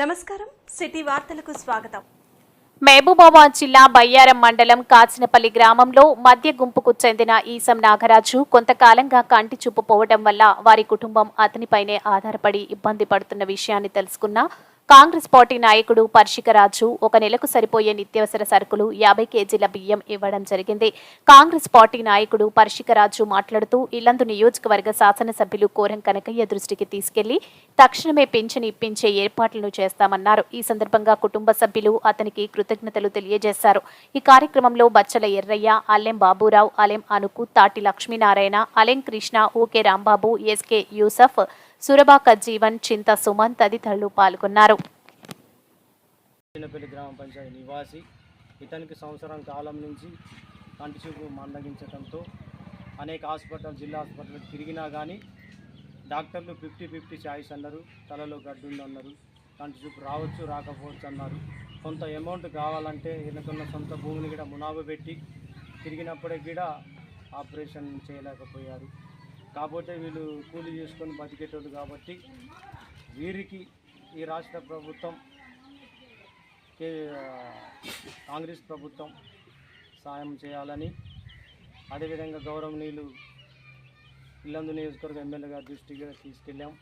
నమస్కారం. సిటీ వార్తలకు స్వాగతం. మహబూబాబాద్ జిల్లా బయ్యారం మండలం కాచినపల్లి గ్రామంలో మధ్య గుంపుకు చెందిన ఈసం నాగరాజు కొంతకాలంగా కంటి చూపు పోవడం వల్ల వారి కుటుంబం అతనిపైనే ఆధారపడి ఇబ్బంది పడుతున్న విషయాన్ని తెలుసుకున్న కాంగ్రెస్ పార్టీ నాయకుడు పర్షికరాజు ఒక నెలకు సరిపోయే నిత్యావసర సరుకులు యాభై కేజీల బియ్యం ఇవ్వడం జరిగింది. కాంగ్రెస్ పార్టీ నాయకుడు పర్షికరాజు మాట్లాడుతూ ఇల్లందు నియోజకవర్గ శాసనసభ్యులు కోరం కనకయ్య దృష్టికి తీసుకెళ్ళి తక్షణమే పింఛన్ ఇప్పించే ఏర్పాట్లను చేస్తామన్నారు. ఈ సందర్భంగా కుటుంబ సభ్యులు అతనికి కృతజ్ఞతలు తెలియజేశారు. ఈ కార్యక్రమంలో బచ్చల ఎర్రయ్య అల్లెం బాబురావు అలెం అనుకు తాటి లక్ష్మీనారాయణ అలెం కృష్ణ ఓకే రాంబాబు ఎస్కే యూసఫ్ సురబాక జీవన్ చింత సుమన్ తదితరులు పాల్గొన్నారు. గ్రామ పంచాయతీ నివాసి ఇతనికి సంవత్సరం కాలం నుంచి కంటి చూపు మందగించడంతో అనేక హాస్పిటల్ జిల్లా హాస్పిటల్ తిరిగినా కానీ డాక్టర్లు ఫిఫ్టీ ఫిఫ్టీ ఛాయిస్ అన్నారు. తలలో గడ్డు ఉంది అన్నారు కంటి చూపు రావచ్చు రాకపోవచ్చు అన్నారు. కొంత అమౌంట్ కావాలంటే ఈయనకున్న సొంత భూమిని కూడా మునాబు పెట్టి తిరిగినప్పుడే కూడా ఆపరేషన్ చేయలేకపోయారు. కాకపోతే వీళ్ళు కూలి చేసుకొని బతికేటోళ్ళు కాబట్టి వీరికి ఈ రాష్ట్ర ప్రభుత్వం కే కాంగ్రెస్ ప్రభుత్వం సాయం చేయాలని అదేవిధంగా గౌరవనీయులు ఇల్లందు నియోజకవర్గ ఎమ్మెల్యే దృష్టిగా తీసుకెళ్ళాం.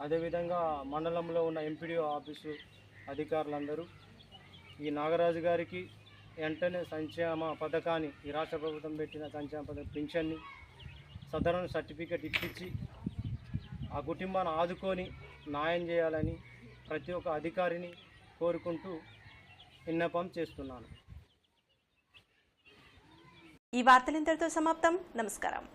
అదేవిధంగా మండలంలో ఉన్న ఎంపీడీఓ ఆఫీసు అధికారులందరూ ఈ నాగరాజు గారికి వెంటనే సంక్షేమ పథకాన్ని ఈ రాష్ట్ర ప్రభుత్వం పెట్టిన సంక్షేమ పథకం పింఛన్ని సదరణ సర్టిఫికెట్ ఇప్పించి ఆ కుటుంబాన్ని ఆదుకొని న్యాయం చేయాలని ప్రతి ఒక్క అధికారిని కోరుకుంటూ విన్నపం చేస్తున్నాను. ఈ వార్తలు ఇంతటితో సమాప్తం. నమస్కారం.